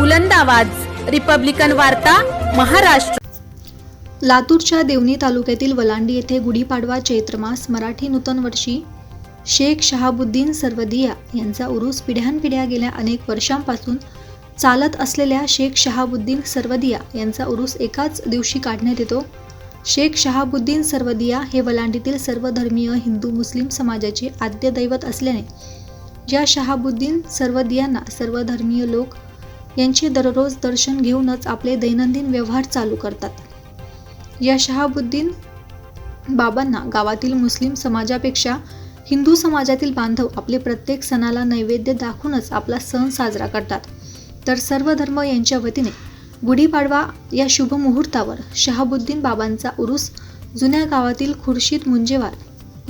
बुलंद आवाज. रिपब्लिकन वार्ता महाराष्ट्र. लातूरच्या देवणी तालुक्यातील वलांडी येथे गुढीपाडवा चैत्रमास मराठी नूतन वर्षी शेख शहाबुद्दीन सर्वदिया यांचा उरूस पिढ्यानपिढ्या गेल्या अनेक वर्षांपासून चालत असलेल्या शेख शहाबुद्दीन सर्वदिया यांचा उरूस एकाच दिवशी काढण्यात येतो. शेख शहाबुद्दीन सर्वदिया हे वलांडीतील सर्व धर्मीय हिंदू मुस्लिम समाजाचे आद्य दैवत असल्याने ज्या शहाबुद्दीन सर्वदियांना सर्व धर्मीय लोक यांचे दररोज दर्शन घेऊनच आपले दैनंदिन व्यवहार चालू करतात. या शहाबुद्दीन बाबांना गावातील मुस्लिम समाजापेक्षा हिंदू समाजातील बांधव आपले प्रत्येक सणाला नैवेद्य दाखवूनच आपला सण साजरा करतात. तर सर्व धर्म यांच्या वतीने गुढीपाडवा या शुभ मुहूर्तावर शहाबुद्दीन बाबांचा उरूस जुन्या गावातील खुर्शीद मुंजेवार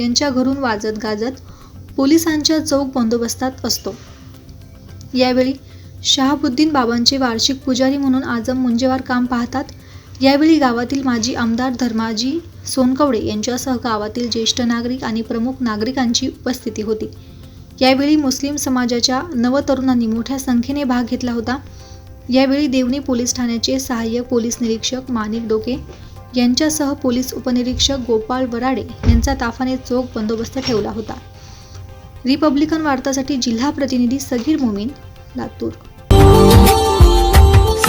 यांच्या घरून वाजत गाजत पोलिसांच्या चौक बंदोबस्तात असतो. यावेळी शहाबुद्दीन बाबांचे वार्षिक पुजारी म्हणून आजम मुंजेवार काम पाहतात. यावेळी गावातील माजी आमदार धर्माजी सोनकवडे यांच्यासह गावातील ज्येष्ठ नागरिक आणि प्रमुख नागरिकांची उपस्थिती होती. यावेळी मुस्लिम समाजाच्या नवतरुणांनी मोठ्या संख्येने भाग घेतला होता. यावेळी देवणी पोलीस ठाण्याचे सहाय्यक पोलीस निरीक्षक माणिक डोके यांच्यासह पोलीस उपनिरीक्षक गोपाळ वराडे यांचा ताफाने चोख बंदोबस्त ठेवला होता. रिपब्लिकन वार्तासाठी जिल्हा प्रतिनिधी सगीर मोमीन लातूर.